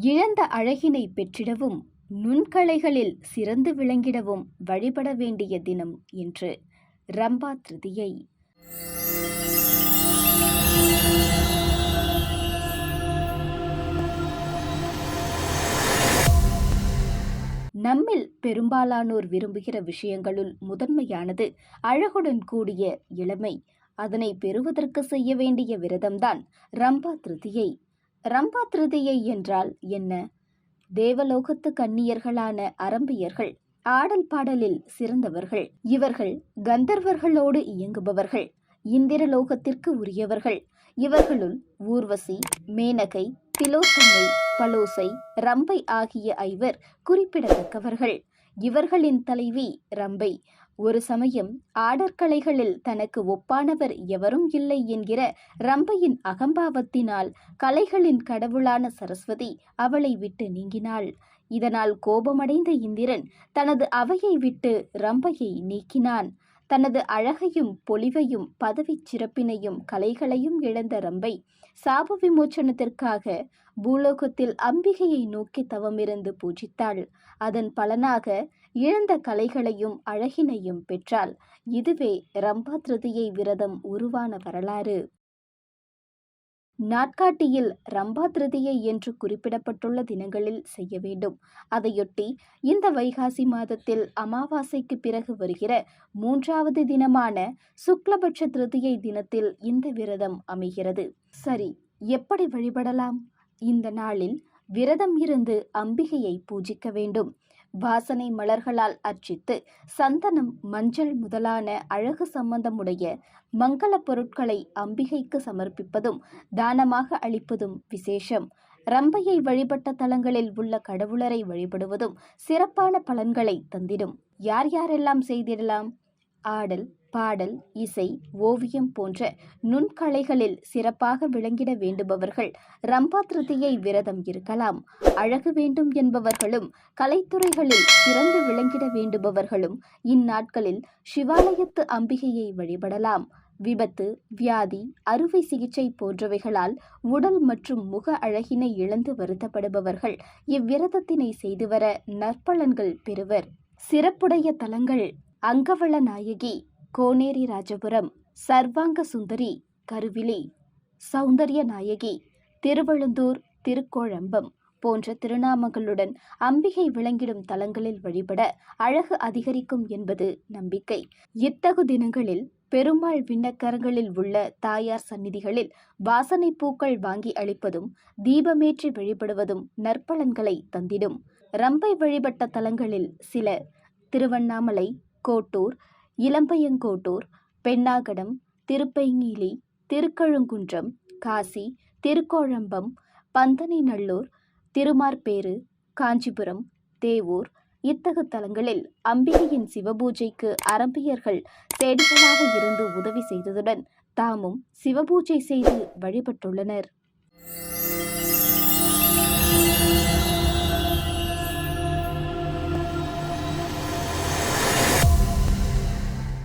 இழந்த அழகினை பெற்றிடவும் நுண்கலைகளில் சிறந்து விளங்கிடவும் வழிபட வேண்டிய தினம் என்று ரம்பா திருதியை. நம்மில் பெரும்பாலானோர் விரும்புகிற விஷயங்களுள் முதன்மையானது அழகுடன் கூடிய இளமை. அதனை பெறுவதற்கு செய்ய வேண்டிய விரதம்தான் ரம்பா திருதியை. ரம்பா திருதியை என்றால் என்ன? தேவலோகத்து கன்னியர்களான அரம்பியர்கள் ஆடல் பாடலில் சிறந்தவர்கள் இவர்கள் கந்தர்வர்களோடு இயங்குபவர்கள் இந்திரலோகத்திற்கு உரியவர்கள். இவர்களுள் ஊர்வசி மேனகை பிலோசமை பலோசை ரம்பை ஆகிய ஐவர் குறிப்பிடத்தக்கவர்கள். இவர்களின் தலைவி ரம்பை ஒரு சமயம் ஆடற்கலைகளில் தனக்கு ஒப்பானவர் எவரும் இல்லை என்கிற ரம்பையின் அகம்பாவத்தினால் கலைகளின் கடவுளான சரஸ்வதி அவளை விட்டு நீங்கினாள். இதனால் கோபமடைந்த இந்திரன் தனது அவையை விட்டு ரம்பையை நீக்கினான். தனது அழகையும் பொலிவையும் பதவிச் சிறப்பினையும் கலைகளையும் இழந்த ரம்பை சாப விமோச்சனத்திற்காக பூலோகத்தில் அம்பிகையை நோக்கி தவமிருந்து பூஜித்தாள். அதன் பலனாக இழந்த கலைகளையும் அழகினையும் பெற்றாள். இதுவே ரம்பா திருதியை விரதம் உருவான வரலாறு. நாட்காட்டியில் ரம்பா திருதியை என்று குறிப்பிடப்பட்டுள்ள தினங்களில் செய்ய வேண்டும். அதையொட்டி இந்த வைகாசி மாதத்தில் அமாவாசைக்கு பிறகு வருகிற மூன்றாவது தினமான சுக்லபட்ச திருதியை தினத்தில் இந்த விரதம் அமைகிறது. சரி எப்படி வழிபடலாம்? இந்த நாளில் விரதம் இருந்து அம்பிகையை பூஜிக்க வேண்டும். வாசனை மலர்களால் அர்ச்சித்து சந்தனம் மஞ்சள் முதலான அழகு சம்பந்தமுடைய மங்கள பொருட்களை அம்பிகைக்கு சமர்ப்பிப்பதும் தானமாக அளிப்பதும் விசேஷம். ரம்பையை வழிபட்ட தலங்களில் உள்ள கடவுளரை வழிபடுவதும் சிறப்பான பலன்களை தந்திடும். யார் யாரெல்லாம் செய்திடலாம்? ஆடல் பாடல் இசை ஓவியம் போன்ற நுண்கலைகளில் சிறப்பாக விளங்கிட வேண்டுபவர்கள் ரம்பா திருதியை விரதம் இருக்கலாம். அழகு வேண்டும் என்பவர்களும் கலைத்துறைகளில் சிறந்து விளங்கிட வேண்டுபவர்களும் இந்நாட்களில் சிவாலயத்து அம்பிகையை வழிபடலாம். விபத்து வியாதி அறுவை சிகிச்சை போன்றவைகளால் உடல் மற்றும் முக அழகினை இழந்து வருத்தப்படுபவர்கள் இவ்விரதத்தினை செய்து வர நற்பலன்கள் பெறுவர். சிறப்புடைய தலங்கள் அங்கவள நாயகி கோனேரி ராஜபுரம் சர்வாங்க சுந்தரி கருவிலி சௌந்தர்ய நாயகி திருவழுந்தூர் திருக்கோழம்பம் போன்ற திருநாமங்களுடன் அம்பிகை விளங்கிடும் தலங்களில் வழிபட அழகு அதிகரிக்கும் என்பது நம்பிக்கை. இத்தகு தினங்களில் பெருமாள் விண்ணக்கரங்களில் உள்ள தாயார் சந்நிதிகளில் வாசனை பூக்கள் வாங்கி அளிப்பதும் தீபமேற்றி வழிபடுவதும் நற்பலன்களை தந்திடும். ரம்பை வழிபட்ட தலங்களில் சில திருவண்ணாமலை கோட்டூர் இளம்பையங்கோட்டூர் பெண்ணாகடம் திருப்பைங்கிலி திருக்கழுங்குன்றம் காசி திருக்கோழம்பம் பந்தனைநல்லூர் திருமார்பேறு காஞ்சிபுரம் தேவூர் இத்தகு தலங்களில் அம்பிகையின் சிவபூஜைக்கு அரம்பியர்கள் தேடிகளாக இருந்து உதவி செய்ததுடன் தாமும் சிவபூஜை செய்து வழிபட்டுள்ளனர்.